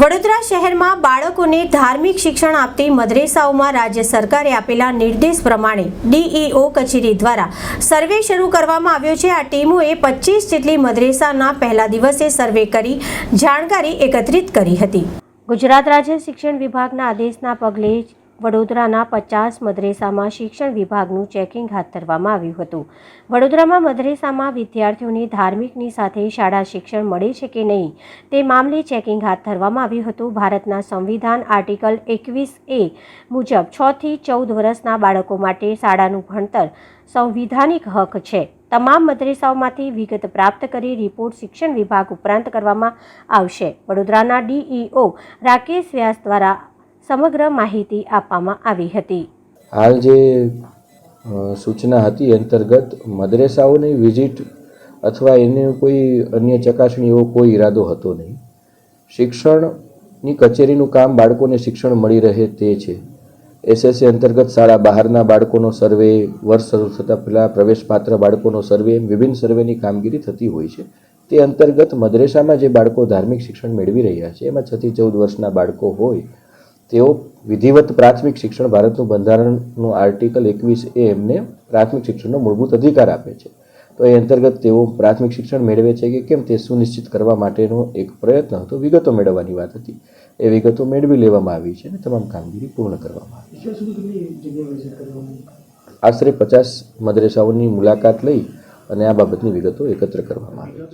વડોદરા શહેરમાં બાળકોને ધાર્મિક શિક્ષણ આપતી મદ્રેસાઓમાં રાજ્ય સરકારે આપેલા નિર્દેશ પ્રમાણે ડીઈઓ કચેરી દ્વારા સર્વે શરૂ કરવામાં આવ્યો છે. આ ટીમોએ પચીસ જેટલી મદ્રેસાના પહેલા દિવસે સર્વે કરી જાણકારી એકત્રિત કરી હતી. ગુજરાત રાજ્ય શિક્ષણ વિભાગના આદેશના પગલે વડોદરાના પચાસ મદ્રેસામાં શિક્ષણ વિભાગનું ચેકિંગ હાથ ધરવામાં આવ્યું હતું. વડોદરામાં મદ્રેસામાં વિદ્યાર્થીઓને ધાર્મિકની સાથે શાળા શિક્ષણ મળે છે કે નહીં તે મામલે ચેકિંગ હાથ ધરવામાં આવ્યું હતું. ભારતના સંવિધાન આર્ટિકલ એકવીસ એ મુજબ છ થી ચૌદ વર્ષના બાળકો માટે શાળાનું ભણતર સંવિધાનિક હક છે. તમામ મદ્રેસાઓમાંથી વિગત પ્રાપ્ત કરી રિપોર્ટ શિક્ષણ વિભાગ ઉપરાંત કરવામાં આવશે. વડોદરાના ડીઈઓ રાકેશ વ્યાસ દ્વારા સમગ્ર માહિતી આપવામાં આવી હતી. હાલ જે સૂચના હતી અંતર્ગત મદ્રેસાઓની વિઝિટ અથવા એને કોઈ અન્ય ચકાસણી એવો કોઈ ઈરાદો હતો નહીં. શિક્ષણની કચેરીનું કામ બાળકોને શિક્ષણ મળી રહે તે છે. એસએસસી અંતર્ગત શાળા બહારના બાળકોનો સર્વે, વર્ષ શરૂ થતાં પહેલાં પ્રવેશપાત્ર બાળકોનો સર્વે એમ વિભિન્ન સર્વેની કામગીરી થતી હોય છે. તે અંતર્ગત મદ્રેસામાં જે બાળકો ધાર્મિક શિક્ષણ મેળવી રહ્યા છે, એમાં છથી ચૌદ વર્ષના બાળકો હોય તેઓ વિધિવત પ્રાથમિક શિક્ષણ ભારતનું બંધારણનું આર્ટિકલ એકવીસ એ એમને પ્રાથમિક શિક્ષણનો મૂળભૂત અધિકાર આપે છે. તો એ અંતર્ગત તેઓ પ્રાથમિક શિક્ષણ મેળવે છે કે કેમ તે સુનિશ્ચિત કરવા માટેનો એક પ્રયત્ન હતો, વિગતો મેળવવાની વાત હતી. એ વિગતો મેળવી લેવામાં આવી છે અને તમામ કામગીરી પૂર્ણ કરવામાં આવી કરવામાં આશરે પચાસ મદ્રેસાઓની મુલાકાત લઈ અને આ બાબતની વિગતો એકત્ર કરવામાં આવી.